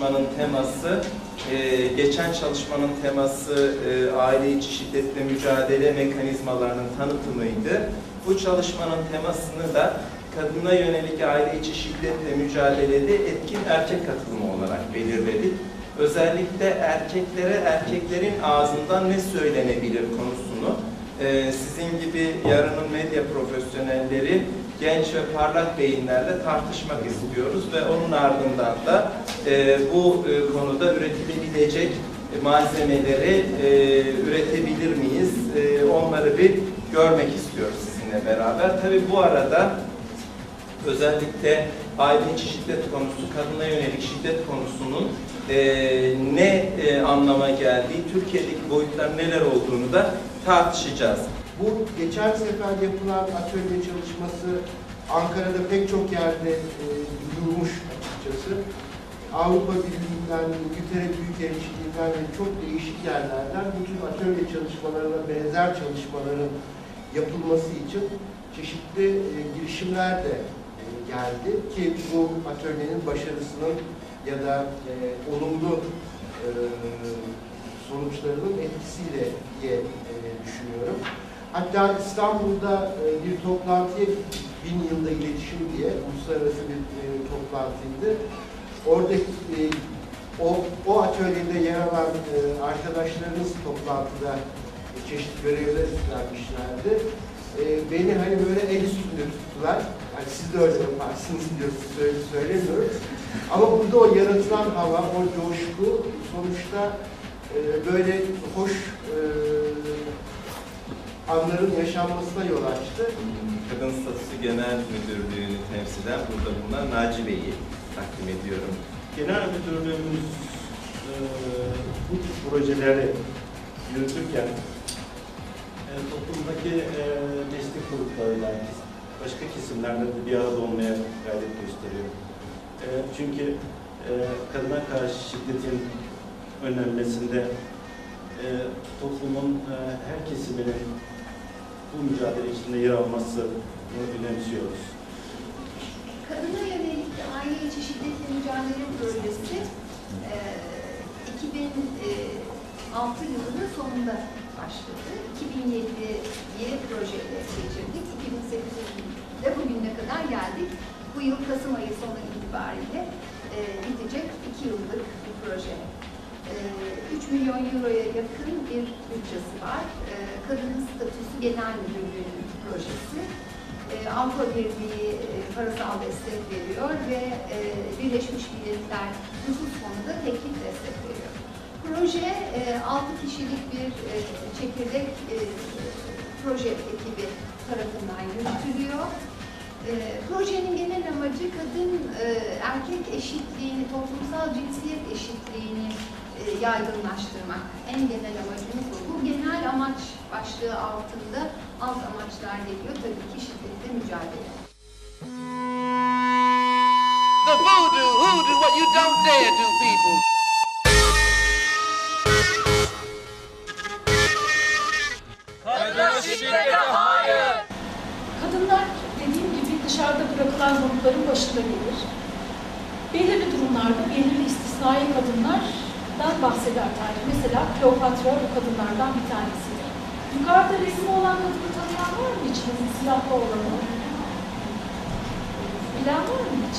çalışmanın teması, e, geçen çalışmanın teması e, aile içi şiddetle mücadele mekanizmalarının tanıtımıydı. Bu çalışmanın temasını da kadına yönelik aile içi şiddetle mücadelede etkin erkek katılımı olarak belirledik. Özellikle erkeklere erkeklerin ağzından ne söylenebilir konusunu e, sizin gibi yarının medya profesyonelleri genç ve parlak beyinlerle tartışmak istiyoruz ve onun ardından da e, bu e, konuda üretilebilecek malzemeleri e, üretebilir miyiz? E, onları bir görmek istiyoruz sizinle beraber. Tabii bu arada özellikle içi şiddet konusu, kadına yönelik şiddet konusunun e, ne e, anlama geldiği, Türkiye'deki boyutlar neler olduğunu da tartışacağız. Bu geçen sefer yapılan atölye çalışması Ankara'da pek çok yerde e, duyulmuş açıkçası. Avrupa Birliği'nden, İngiltere Büyükelçiliğinden ve çok değişik yerlerden bu tür atölye çalışmalarına benzer çalışmaların yapılması için çeşitli e, girişimler de e, geldi ki bu atölyenin başarısının ya da e, olumlu e, sonuçlarının etkisiyle diye e, düşünüyorum. Hatta İstanbul'da e, bir toplantıya bin yılda iletişim diye uluslararası bir e, toplantıydı. Orada e, o, o atölyede yer alan arkadaşlarımız toplantıda çeşitli görevler üstlenmişlerdi. Beni hani böyle el üstünde tuttular. Hani siz de öyle yaparsınız diyor, söyle, söylemiyorum. Ama burada o yaratılan hava, o coşku sonuçta böyle hoş anların yaşanmasına yol açtı. Kadın Statüsü Genel Müdürlüğü'nü temsilen burada bulunan Naci Bey'i takdim ediyorum. Genel müdürlüğümüz e, bu tür projeleri yürütürken e, toplumdaki e, destek gruplarıyla başka kesimlerle de bir arada olmaya gayret gösteriyor. E, çünkü e, kadına karşı şiddetin önlenmesinde e, toplumun e, her kesiminin bu mücadele içinde yer almasını önemsiyoruz. Kadına yönelik aile içi şiddetle mücadele projesi e, 2006 yılının sonunda başladı. 2007'ye projeyle geçirdik. 2008'de bugüne kadar geldik. Bu yıl Kasım ayı sonu itibariyle e, bitecek 2 yıllık bir proje. E, 3 milyon euroya yakın bir bütçesi var. E, Kadının Statüsü Genel Müdürlüğü'nün projesi. E, Avrupa Birliği e, parasal destek veriyor ve e, Birleşmiş Milletler Nüfus Fonu da teknik destek veriyor. Proje e, 6 kişilik bir e, çekirdek e, proje ekibi tarafından yürütülüyor. E, projenin genel amacı kadın e, erkek eşitliğini, toplumsal cinsiyet eşitliğini e, yaygınlaştırmak. En genel amacımız bu. Bu genel amaç başlığı altında alt amaçlar geliyor. Tabii ki şiddetle mücadele. The voodoo, hoodoo, what you don't dare do, people. Kadınlar dediğim gibi dışarıda bırakılan grupların başında gelir. Belirli durumlarda belirli istisnai kadınlardan bahseder tarih. Mesela Kleopatra o kadınlardan bir tanesi. Yukarıda resmi olan kadını tanıyan var mı içinizde silahlı olanı? Bilen var mı hiç?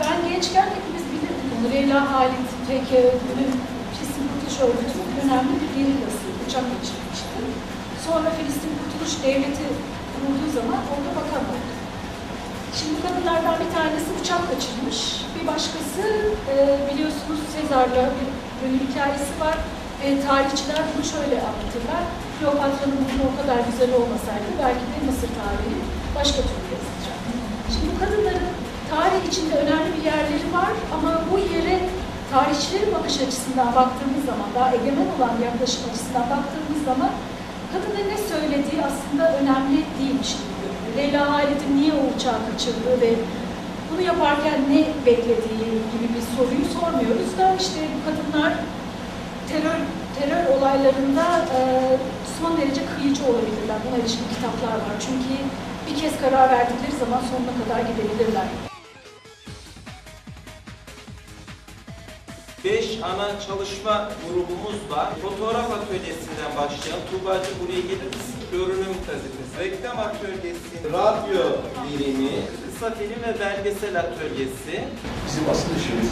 Ben gençken hepimiz bilirdik onu. Halit, TKÖ'nün Filistin Kurtuluş Örgütü'nün önemli bir gerillası, uçak geçirmişti. Sonra Filistin Kurtuluş Devleti kurulduğu zaman orada bakan oldu. Şimdi kadınlardan bir tanesi uçak kaçırmış. Bir başkası e, biliyorsunuz Sezar'la bir bölüm hikayesi var. Ve tarihçiler bunu şöyle anlatırlar. Kleopatra'nın burnu o kadar güzel olmasaydı belki de Mısır tarihi başka türlü yazılacak. Şimdi bu kadınların tarih içinde önemli bir yerleri var ama bu yere tarihçilerin bakış açısından baktığımız zaman, daha egemen olan yaklaşım açısından baktığımız zaman kadının ne söylediği aslında önemli değilmiş gibi. Leyla Halid'in niye o uçağı kaçırdığı ve bunu yaparken ne beklediği gibi bir soruyu sormuyoruz da işte bu kadınlar terör terör olaylarında e, son derece kıyıcı olabilirler. Buna ilişkin kitaplar var. Çünkü bir kez karar verdikleri zaman sonuna kadar gidebilirler. Beş ana çalışma grubumuz var. Fotoğraf atölyesinden başlayalım. Tuğba'cığım buraya gelir misin? Görünüm gazetesi, reklam atölyesi, radyo birimi, kısa film ve belgesel atölyesi, Bizim asıl işimiz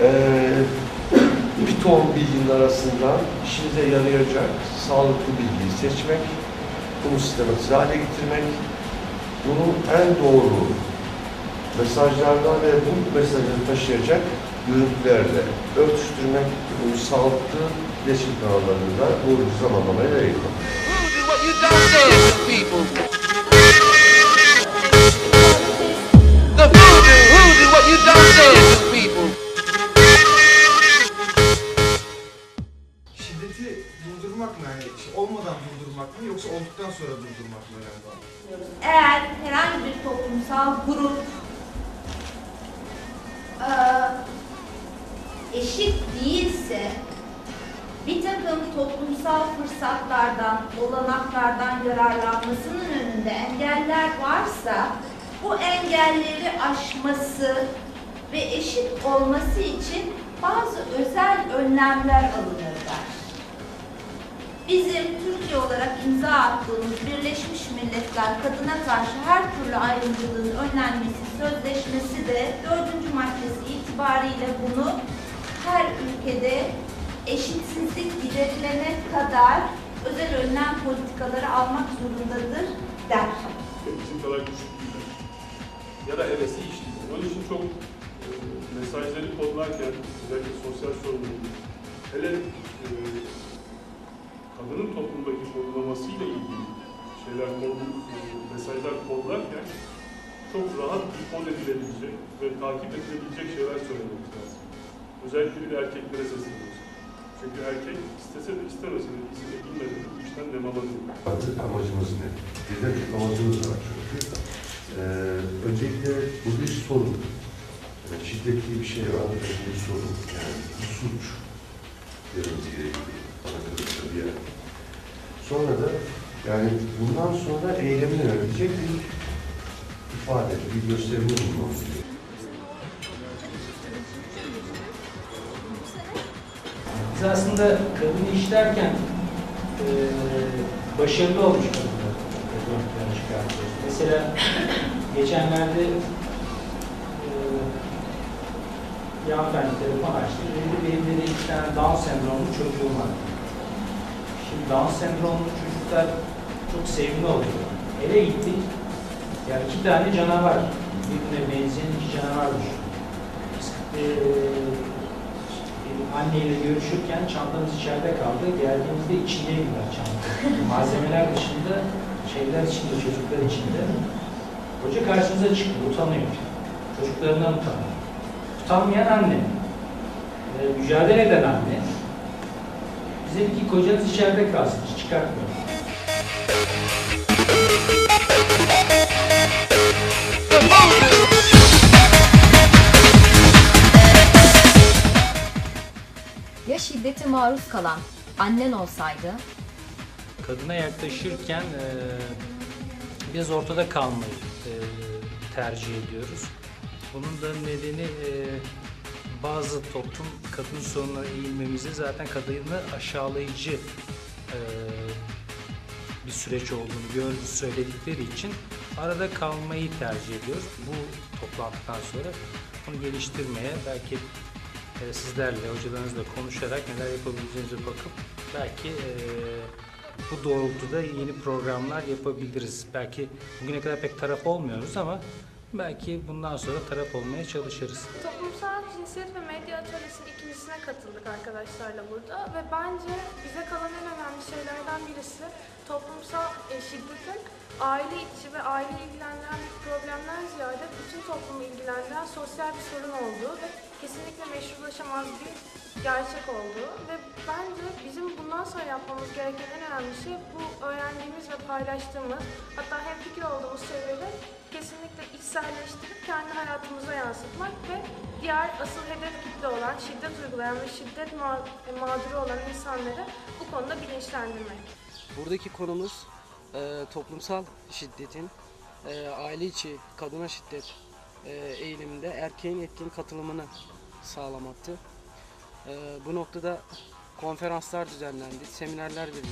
eee bir ton bilginin arasından işinize yarayacak sağlıklı bilgiyi seçmek, bunu sistematize hale getirmek, bunu en doğru mesajlarla ve bu mesajları taşıyacak görüntülerle örtüştürmek, bunu sağlıklı iletişim kanallarında bir zamanlamaya yayınlamak. Who do what you don't dance to people? The voodoo, who do what you don't dance to people? Şiddeti durdurmak mı yani olmadan durdurmak mı yoksa olduktan sonra durdurmak mı önemli olan? Eğer herhangi bir toplumsal grup eee, eşit değilse bir takım toplumsal fırsatlardan, olanaklardan yararlanmasının önünde engeller varsa bu engelleri aşması ve eşit olması için bazı özel önlemler alınırlar. Bizim Türkiye olarak imza attığımız Birleşmiş Milletler Kadına Karşı Her Türlü Ayrımcılığın Önlenmesi Sözleşmesi de dördüncü maddesi itibariyle bunu her ülkede eşitsizlik giderilene kadar özel önlem politikaları almak zorundadır der. bizim kadar küçük değiller. Ya da hevesi değil. Onun için çok e, mesajları kodlarken özellikle sosyal sorumluluk, hele e, kadının toplumdaki kodlamasıyla ilgili şeyler kod, e, mesajlar kodlarken çok rahat kod edilebilecek ve takip edilebilecek şeyler söylememiz lazım. Özellikle bir erkeklere sesleniyoruz. Çünkü erkek istese de istemese de izin edilmeden bu işten nemalanıyor. Artık amacımız ne? Bizden çok amacımız var çünkü. Ee, öncelikle bu bir sorun. Yani şiddet diye bir şey var, bir sorun. Yani bir suç. Bana kalırsa bir yer. Sonra da yani bundan sonra eylemine yönelecek bir ifade, bir gösterme bulunması. Biz aslında kadını işlerken e, başarılı olmuş kadınları ön plana. Mesela geçenlerde e, bir hanımefendi telefon açtı. Dedi benim dedi iki tane Down sendromlu çocuğum var. Şimdi Down sendromlu çocuklar çok sevimli oluyor. Eve gittik. Ya iki tane canavar. Birbirine benzeyen iki canavar düşün. Biz e, benim anneyle görüşürken çantamız içeride kaldı. Geldiğimizde içindeydiler çanta. Malzemeler dışında, şeyler içinde, çocuklar içinde. Hoca karşımıza çıktı, utanıyor. Çocuklarından utanıyor. Utanmayan anne. Ee, mücadele eden anne. Bize dedi ki kocanız içeride kalsın, hiç çıkartmıyor. Şiddete maruz kalan annen olsaydı? kadına yaklaşırken e, biz ortada kalmayı e, tercih ediyoruz. Bunun da nedeni e, bazı toplum kadın sorunlara eğilmemizi zaten kadını aşağılayıcı e, bir süreç olduğunu gördü söyledikleri için arada kalmayı tercih ediyoruz. Bu toplantıdan sonra bunu geliştirmeye belki e, sizlerle, hocalarınızla konuşarak neler yapabileceğinize bakıp belki e, bu doğrultuda yeni programlar yapabiliriz. Belki bugüne kadar pek taraf olmuyoruz ama belki bundan sonra taraf olmaya çalışırız. Toplumsal cinsiyet ve medya atölyesinin ikincisine katıldık arkadaşlarla burada ve bence bize kalan en önemli şeylerden birisi toplumsal şiddetin aile içi ve aile ilgilendiren bir problemden ziyade bütün toplumu ilgilendiren sosyal bir sorun olduğu ve kesinlikle meşrulaşamaz bir gerçek olduğu ve bence bizim bundan sonra yapmamız gereken en önemli şey bu öğrendiğimiz ve paylaştığımız hatta hem fikir olduğumuz şeyleri kesinlikle içselleştirip kendi hayatımıza yansıtmak ve diğer asıl hedef kitle olan şiddet uygulayan ve şiddet ma- mağduru olan insanları bu konuda bilinçlendirmek. Buradaki konumuz e, toplumsal şiddetin e, aile içi kadına şiddet e, eğiliminde erkeğin etkin katılımını sağlamaktı. Ee, bu noktada konferanslar düzenlendi, seminerler verildi.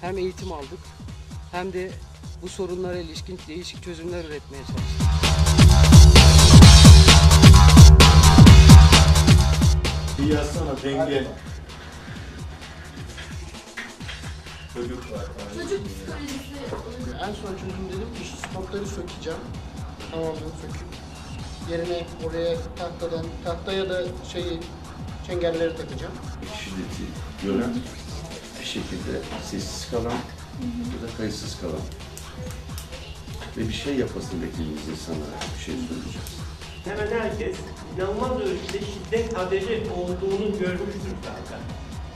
Hem eğitim aldık hem de bu sorunlara ilişkin değişik çözümler üretmeye çalıştık. Bir yazsana denge. Çocuk var. Çocuk psikolojisi En son çözüm dedim ki stopları sökeceğim. Tamamen söküp yerine oraya tahtadan, tahtaya da şeyi çengelleri takacağım. Şiddeti gören bir şekilde sessiz kalan ya da kayıtsız kalan ve bir şey yapmasını beklediğimiz insanlara bir şey söyleyeceğiz. Hemen herkes inanılmaz ölçüde şiddet haberi olduğunu görmüştür zaten.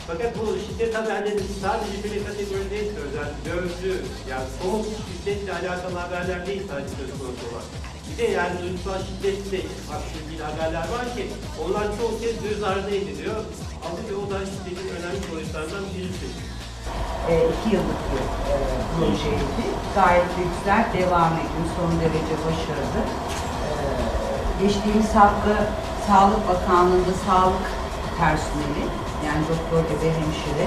Fakat bu şiddet haberleri sadece bir kategori değil yani dövdü, yani somut şiddetle alakalı haberler değil sadece söz konusu olan. Bir de yani duygusal şiddetle ilgili haberler var ki onlar çoğu kez göz ardı ediliyor. Ama ve o da şiddetin önemli boyutlarından birisi. e, iki yıllık bir e, projeydi. Gayet de devam ediyor. Son derece başarılı. E, geçtiğimiz hafta Sağlık Bakanlığı'nda sağlık personeli yani doktor ve hemşire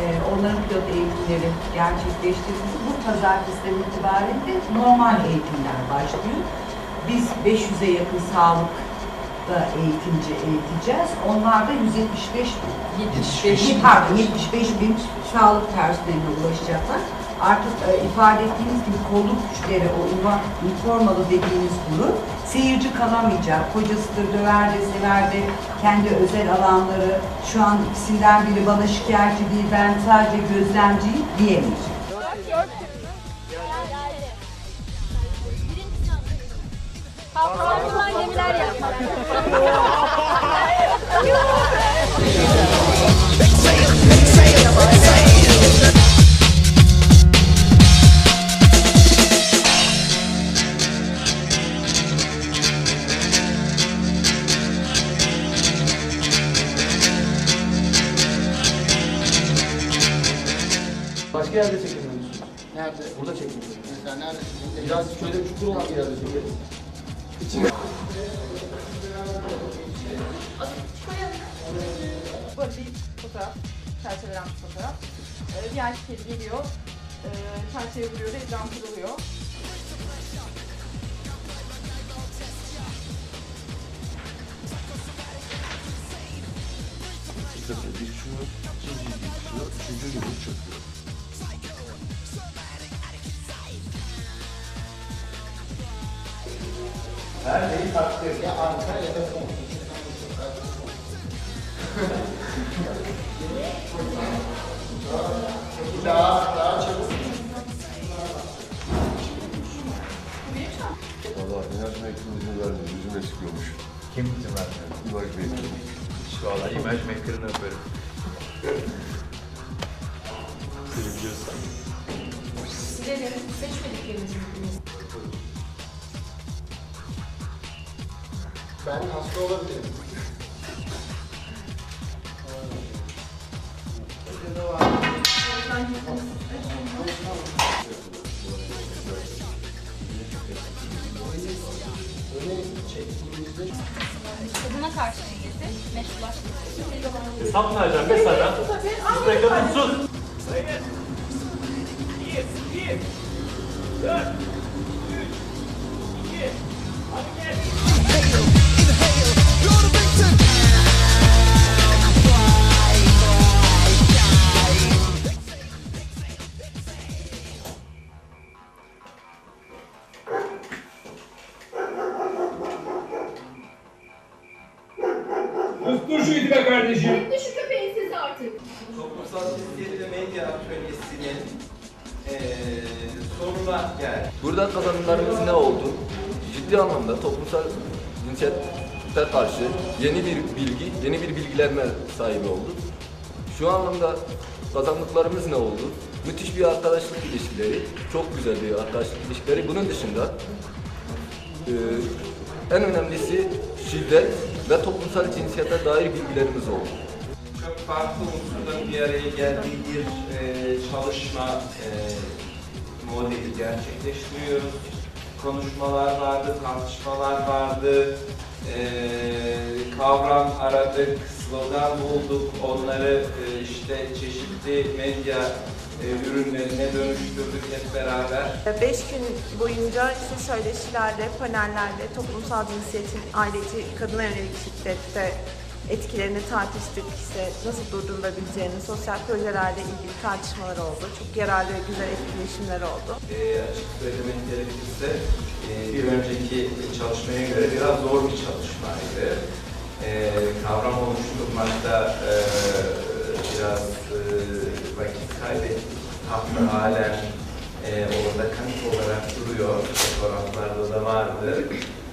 e, onların pilot eğitimleri gerçekleştirildi. Bu pazartesiden itibaren de normal eğitimler başlıyor. Biz 500'e yakın sağlık da eğitimci eğiteceğiz. Onlar da 175 75 pardon 75 bin sağlık personeline ulaşacaklar. Artık e, ifade ettiğiniz gibi kolluk güçleri, o uva, üniformalı dediğimiz grup seyirci kalamayacak. Kocasıdır, döver de sever de kendi özel alanları. Şu an ikisinden biri bana şikayetçi değil, ben sadece gözlemciyim diyemeyecek. Kalkılan gemiler yapmak. Başka yerde çekilmiyor musunuz? Nerede? Burada çekilmiyor. Mesela nerede? Biraz şöyle çukur olan bir yerde çekeriz. İçine Böyle bir fotoğraf, çerçevelenmiş fotoğraf. Ee, bir erkek geliyor, e, çerçeve vuruyor, reklam kuruluyor. İki sefer düşüyor, ikinci düşüyor, üçüncü gün çöküyor. Her neyi takdir ya arka ya da fon. daha, daha çabuk. Valla enerji mektubu izin vermiyor, yüzüme sıkıyormuş. kim izin vermiyor? İmaj mektubu. Valla imaj maker'ını öperim. Silelim, seçmediklerimizi Ben hasta olabilirim. Kadına karşı şiddeti meşrulaştırılır. Vereceğim mesela. Siz de kadın sus. Şimdi şu köpeğin sesi artık. Toplumsal cinsiyet ve medya atölyesinin eee sonuna geldik. Burada kazanımlarımız ne oldu? Ciddi anlamda toplumsal cinsiyete karşı yeni bir bilgi, yeni bir bilgilenme sahibi olduk. Şu anlamda kazandıklarımız ne oldu? Müthiş bir arkadaşlık ilişkileri, çok güzel bir arkadaşlık ilişkileri. Bunun dışında eee, en önemlisi şiddet ve toplumsal cinsiyete dair bilgilerimiz oldu. Çok farklı unsurların bir araya geldiği bir eee, çalışma eee, modeli gerçekleştiriyoruz. konuşmalar vardı, tartışmalar vardı. E, kavram aradık, slogan bulduk. Onları e, işte çeşitli medya e, ürünlerine dönüştürdük hep beraber. Beş gün boyunca işte söyleşilerle, panellerle toplumsal cinsiyetin aile içi kadına yönelik şiddette etkilerini tartıştık. İşte nasıl durdurulabileceğini, sosyal projelerle ilgili tartışmalar oldu. Çok yararlı ve güzel etkileşimler oldu. E, açık söylemek gerekirse e, bir önceki çalışmaya göre biraz zor bir çalışmaydı. E, kavram oluşturmakta e, biraz e, vakit kaybettik. Hatta halen e, orada kanıt olarak duruyor. Fotoğraflarda da vardı.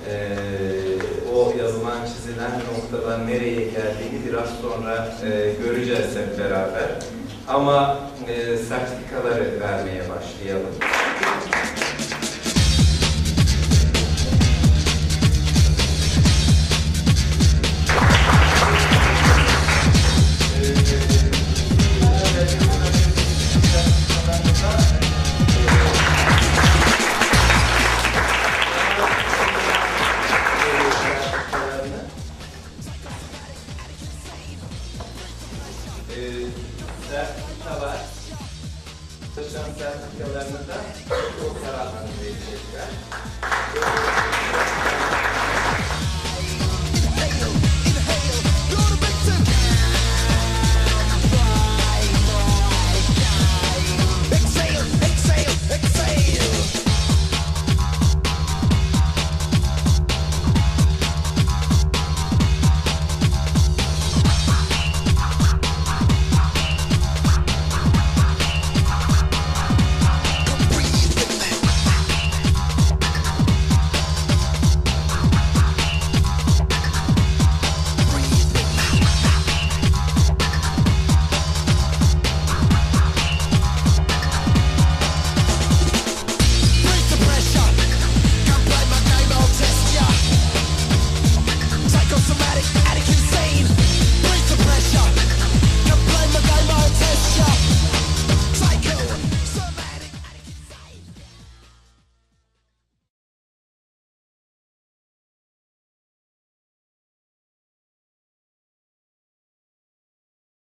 E, o yazılan çizilen noktadan nereye geldiğini biraz sonra e, göreceğiz hep beraber. Ama e, sertifikaları vermeye başlayalım. Sertifikalarını da o kararlarını